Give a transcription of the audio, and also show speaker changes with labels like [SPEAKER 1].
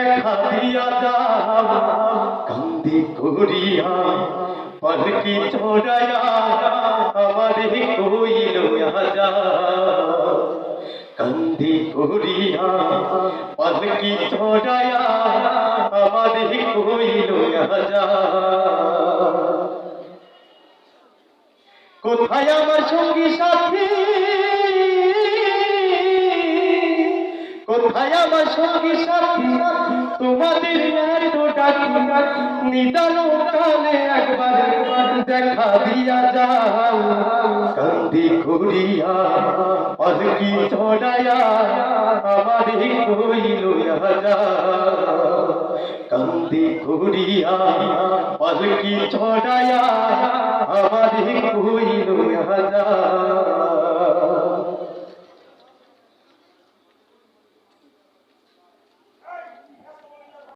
[SPEAKER 1] দেখা দিয়া যাও, কান্দি করিয়া পালকি চড়াইয়া আমারে কইল যা কান্দি করিয়া পালকি চড়াইয়া আমারে কইল যা কোথায় আমার সঙ্গী সাথী? কোথায় আমার সঙ্গী সাথী? তোমাদের নিদান কালে একবার দেখা দিয়া যাও। কান্দি করিয়া, পালকি চড়াইয়া আমার কইল কান্দি করিয়া, পালকি চড়াইয়া আমার কইল হাজার